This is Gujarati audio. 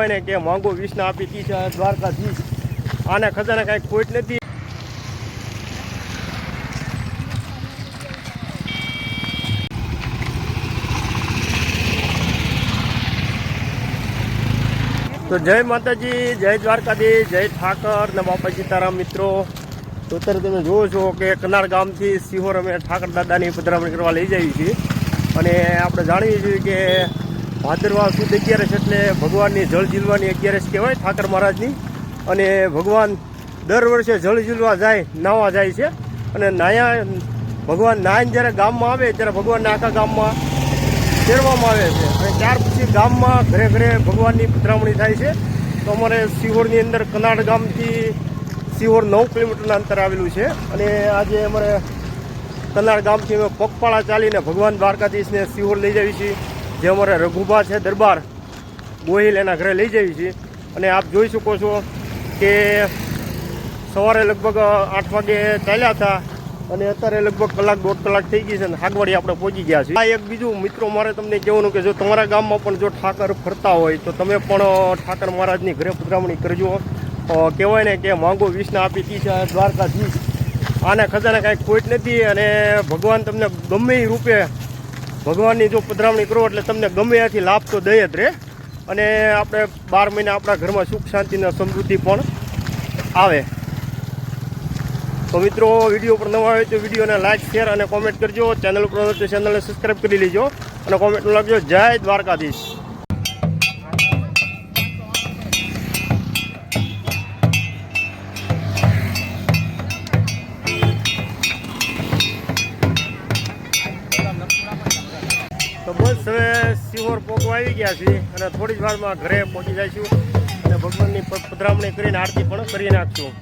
કહેવાય ને કે માંગો વિષ્ણુ આપી દી છે દ્વારકાધીશ. આને ખજાને કાંઈ ખોટ નથી. તો જય માતાજી, જય દ્વારકાધીશ, જય ઠાકર ને બાપા સીતારામ મિત્રો. તો અત્યારે તમે જુઓ છો કે કનાર ગામથી સિહોર અમે ઠાકર દાદાની પધરામણી કરવા લઈ જઈએ છીએ. અને આપણે જાણીએ છીએ કે ભાદરવા સુદ અગિયારસ એટલે ભગવાનની જળ ઝીલવાની અગિયારસ કહેવાય, ઠાકર મહારાજની. અને ભગવાન દર વર્ષે જળ ઝીલવા જાય, નાવા જાય છે. અને નાયા ભગવાન નાયન જ્યારે ગામમાં આવે, ત્યારે ભગવાનને આખા ગામમાં ફેરવામાં આવે છે. અને ત્યાર પછી ગામમાં ઘરે ઘરે ભગવાનની પધરામણી થાય છે. તો અમારે સિહોરની અંદર કનાડ ગામથી સિહોર નવ કિલોમીટરના અંતર આવેલું છે. અને આજે અમારે કનાડ ગામથી અમે પગપાળા ચાલીને ભગવાન દ્વારકાધીશને સિહોર લઈ જઈએ છીએ. જે અમારા રઘુભા છે દરબાર, ગોહિલ એના ઘરે લઈ જઈએ છીએ અને આપ જોઈ શકો છો કે સવારે લગભગ આઠ વાગે ચાલ્યા હતા અને અત્યારે લગભગ કલાક દોઢ કલાક થઈ ગઈ છે અને આગવાડી આપણે પહોંચી ગયા છે આ એક બીજું મિત્રો મારે તમને કહેવાનું કે જો તમારા ગામમાં પણ જો ઠાકર ફરતા હોય તો તમે પણ ઠાકર મહારાજની ઘરે પધરામણી કરજો. કહેવાય ને કે માંગો વિષ્ણ આપી તી છે દ્વારકાધીશ. આને ખજાને કાંઈ ખોટ નથી અને ભગવાન તમને ગમે રૂપે ભગવાનની જો પધરામણી કરો એટલે તમને ગમે ત્યાંથી લાભ તો દઈ જ રહે અને આપણે બાર મહિના આપણા ઘરમાં સુખ શાંતિ સમૃદ્ધિ પણ આવે. તો મિત્રો, વીડિયો પર નવા આવે તો વિડીયોને લાઇક શેર અને કોમેન્ટ કરજો. ચેનલ તો ચેનલને સબસ્ક્રાઈબ કરી લેજો. અને કોમેન્ટ લખજો, જય દ્વારકાધીશ. તો બસ હવે સિહોર પોગવા આવી ગયા છીએ અને થોડી જ વારમાં ઘરે પહોંચી જઈશું અને ભગવાનની પધરામણી કરીને આરતી પણ કરી નાખશું.